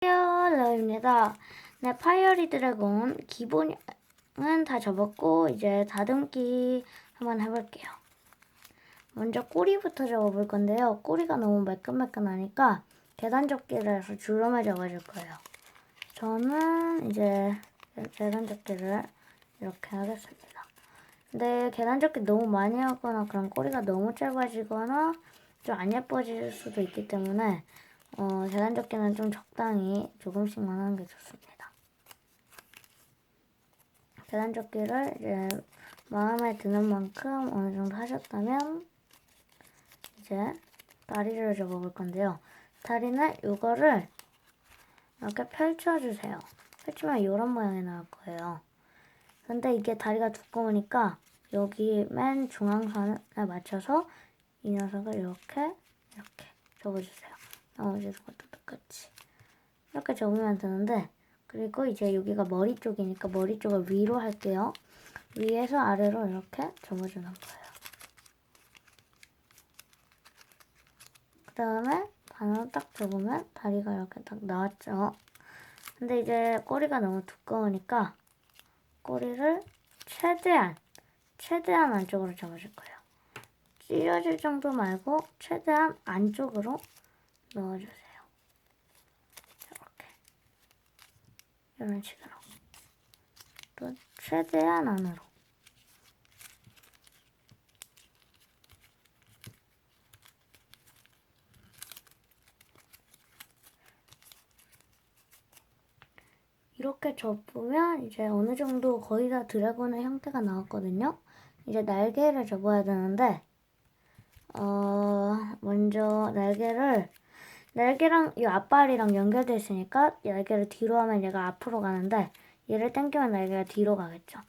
파이어입니다. 네, 파이어리 드래곤 기본은 다 접었고 이제 다듬기 한번 해볼게요. 먼저 꼬리부터 접어볼 건데요. 꼬리가 너무 매끈매끈하니까 계단 접기를 해서 줄로만 접어줄 거예요. 저는 이제 계단 접기를 이렇게 하겠습니다. 근데 계단 접기 너무 많이 하거나 그럼 꼬리가 너무 짧아지거나 좀 안 예뻐질 수도 있기 때문에 어, 계단 접기는 좀 적당히 조금씩만 하는 게 좋습니다. 계단 접기를 이제 마음에 드는 만큼 어느 정도 하셨다면 이제 다리를 접어볼 건데요. 다리는 이거를 이렇게 펼쳐주세요. 펼치면 이런 모양이 나올 거예요. 근데 이게 다리가 두꺼우니까 여기 맨 중앙선에 맞춰서 이 녀석을 이렇게 이렇게 접어주세요. 나머지 것도 똑같이 이렇게 접으면 되는데 그리고 이제 여기가 머리 쪽이니까 머리 쪽을 위로 할게요. 위에서 아래로 이렇게 접어주는 거예요. 그 다음에 반으로 딱 접으면 다리가 이렇게 딱 나왔죠. 근데 이제 꼬리가 너무 두꺼우니까 꼬리를 최대한 최대한 안쪽으로 접어줄 거예요. 찢어질 정도 말고 최대한 안쪽으로 넣어주세요. 이렇게 이런 식으로 또 최대한 안으로 이렇게 접으면 이제 어느 정도 거의 다 드래곤의 형태가 나왔거든요. 이제 날개를 접어야 되는데 어 먼저 날개를 날개랑 이 앞발이랑 연결돼 있으니까 날개를 뒤로 하면 얘가 앞으로 가는데 얘를 당기면 날개가 뒤로 가겠죠.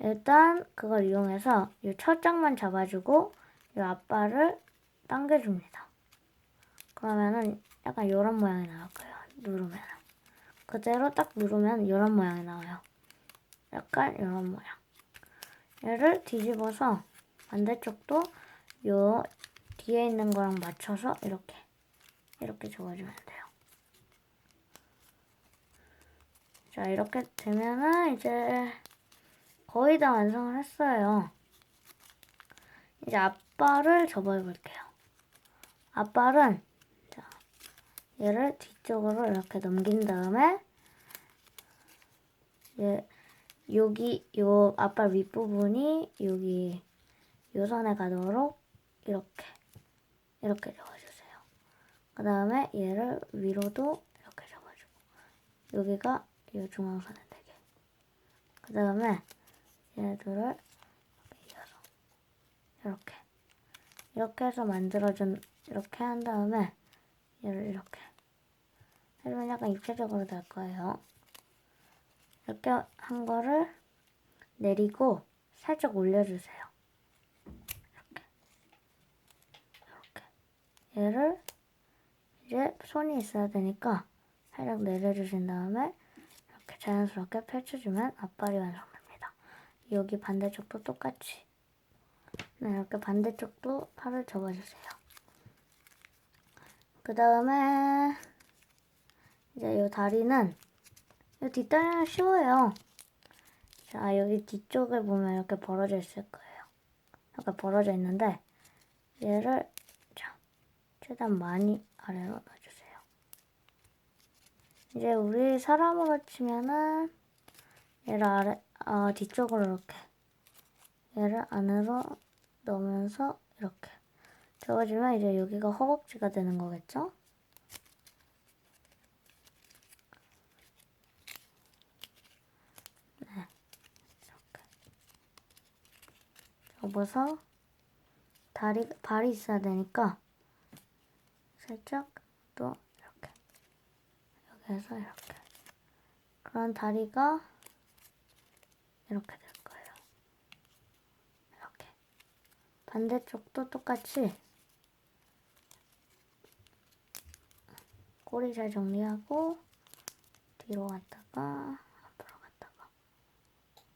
일단 그걸 이용해서 이 첫 장만 잡아주고 이 앞발을 당겨줍니다. 그러면은 약간 이런 모양이 나올 거예요. 누르면 그대로 딱 누르면 이런 모양이 나와요. 약간 이런 모양. 얘를 뒤집어서 반대쪽도 요 뒤에 있는 거랑 맞춰서 이렇게 이렇게 접어주면 돼요. 자 이렇게 되면은 이제 거의 다 완성을 했어요. 이제 앞발을 접어볼게요. 앞발은 자 얘를 뒤쪽으로 이렇게 넘긴 다음에 얘 여기 요 앞발 윗부분이 여기 요 선에 가도록 이렇게 이렇게 접어주세요. 그 다음에 얘를 위로도 이렇게 접어주고 여기가 이 중앙선에 되게 그 다음에 얘들을 이어서 이렇게 이렇게 해서 만들어준 이렇게 한 다음에 얘를 이렇게 해주면 약간 입체적으로 될 거예요. 이렇게 한 거를 내리고 살짝 올려주세요. 이렇게. 이렇게. 얘를 이제 손이 있어야 되니까 살짝 내려주신 다음에 이렇게 자연스럽게 펼쳐주면 앞발이 완성됩니다. 여기 반대쪽도 똑같이. 네, 이렇게 반대쪽도 팔을 접어주세요. 그 다음에 이제 이 다리는 이 뒷다리는 쉬워요. 자, 여기 뒤쪽을 보면 이렇게 벌어져 있을 거예요. 이렇게 벌어져 있는데 얘를 자, 최대한 많이 아래로 넣어주세요. 이제 우리 사람으로 치면은 얘를 아래, 아, 뒤쪽으로 이렇게 얘를 안으로 넣으면서 이렇게 접어주면 이제 여기가 허벅지가 되는 거겠죠? 접어서 다리 발이 있어야 되니까 살짝 또 이렇게 여기에서 이렇게 그런 다리가 이렇게 될 거예요. 이렇게 반대쪽도 똑같이 꼬리 잘 정리하고 뒤로 갔다가 앞으로 갔다가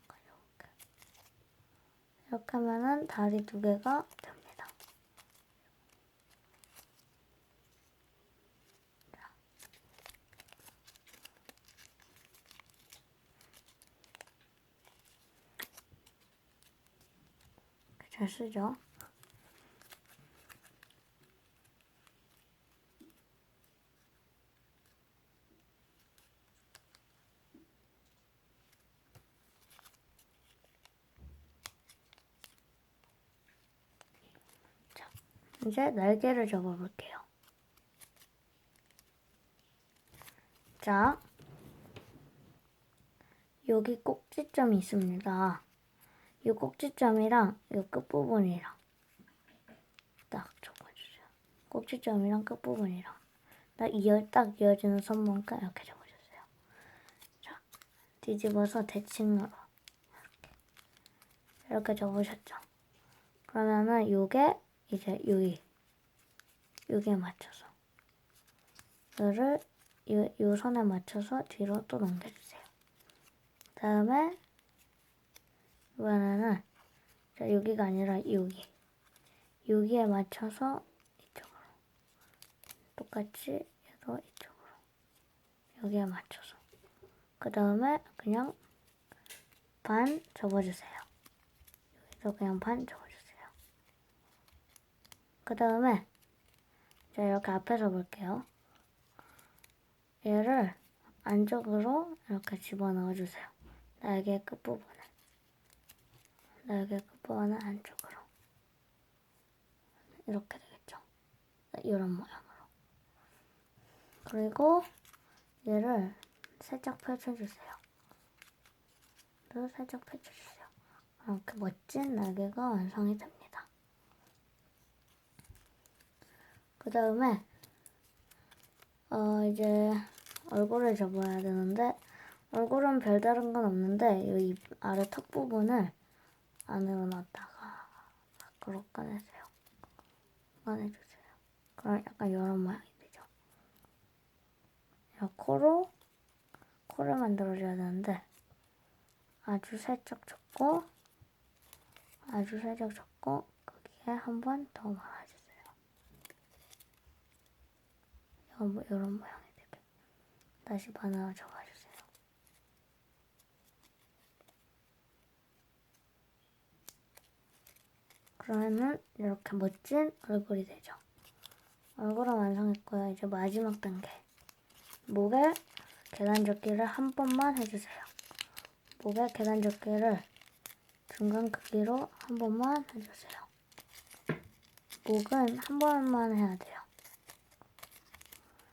이렇게 이렇게 하면은 다리 두 개가 됩니다. 잘 쓰죠. 자, 이제 날개를 접어볼게요. 자, 여기 꼭지점이 있습니다. 이 꼭지점이랑 이 끝부분이랑 딱 접어주세요. 꼭지점이랑 끝부분이랑 딱 이어 딱 이어지는 선만큼 이렇게 접어주세요. 자, 뒤집어서 대칭으로 이렇게 이렇게 접으셨죠. 그러면은 요게 이제 여기 여기에 맞춰서 이거를 요, 요 선에 맞춰서 뒤로 또 넘겨주세요. 다음에 이번에는 자, 여기가 아니라 여기 여기에 맞춰서 이쪽으로 똑같이 얘도 이쪽으로 여기에 맞춰서 그 다음에 그냥 반 접어주세요. 여기도 그냥 반 접어주세요. 그 다음에 자 이렇게 앞에서 볼게요. 얘를 안쪽으로 이렇게 집어넣어 주세요. 날개 끝부분을. 날개 끝부분을 안쪽으로. 이렇게 되겠죠. 이런 모양으로. 그리고 얘를 살짝 펼쳐주세요. 또 살짝 펼쳐주세요. 이렇게 멋진 날개가 완성이 됩니다. 그 다음에 어 이제 얼굴을 접어야 되는데 얼굴은 별다른 건 없는데 입 아래 턱 부분을 안으로 넣었다가 밖으로 꺼내세요. 꺼내주세요. 그럼 약간 이런 모양이 되죠. 이 코로 코를 만들어줘야 되는데 아주 살짝 접고 아주 살짝 접고 거기에 한 번 더 말아주세요. 이런, 모- 이런 모양이 되게 다시 바나나 접어주세요. 그러면은 이렇게 멋진 얼굴이 되죠. 얼굴은 완성했고요. 이제 마지막 단계. 목에 계단 접기를 한 번만 해주세요. 목에 계단 접기를 중간 크기로 한 번만 해주세요. 목은 한 번만 해야 돼요.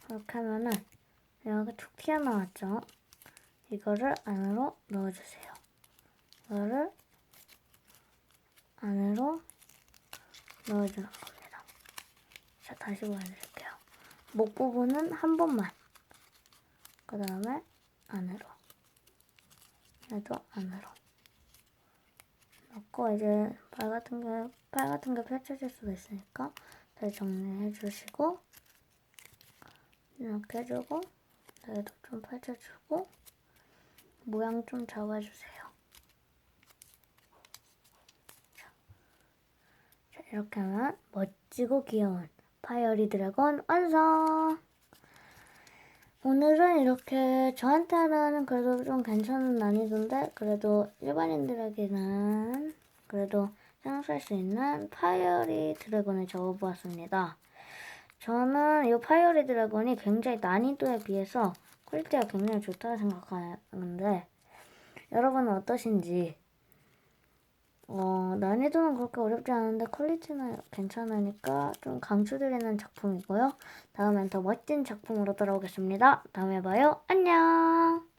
이렇게 하면은 여기가 툭 튀어나왔죠? 이거를 안으로 넣어주세요. 이거를 안으로 넣어주는 겁니다. 자, 다시 보여드릴게요. 목 부분은 한 번만. 그 다음에 안으로. 얘도 안으로. 넣고 이제 발 같은 게, 팔 같은 게 펼쳐질 수도 있으니까 잘 정리해 주시고 이렇게 해주고 얘도 좀 펼쳐주고 모양 좀 잡아주세요. 자, 자, 이렇게 하면 멋지고 귀여운 파이어리 드래곤 완성! 오늘은 이렇게 저한테는 그래도 좀 괜찮은 난이도인데 그래도 일반인들에게는 그래도 생각할 수 있는 파이어리 드래곤을 접어보았습니다. 저는 이 파이어리 드래곤이 굉장히 난이도에 비해서 퀄리티가 굉장히 좋다고 생각하는데 여러분은 어떠신지 어, 난이도는 그렇게 어렵지 않은데 퀄리티는 괜찮으니까 좀 강추드리는 작품이고요. 다음엔 더 멋진 작품으로 돌아오겠습니다. 다음에 봐요. 안녕!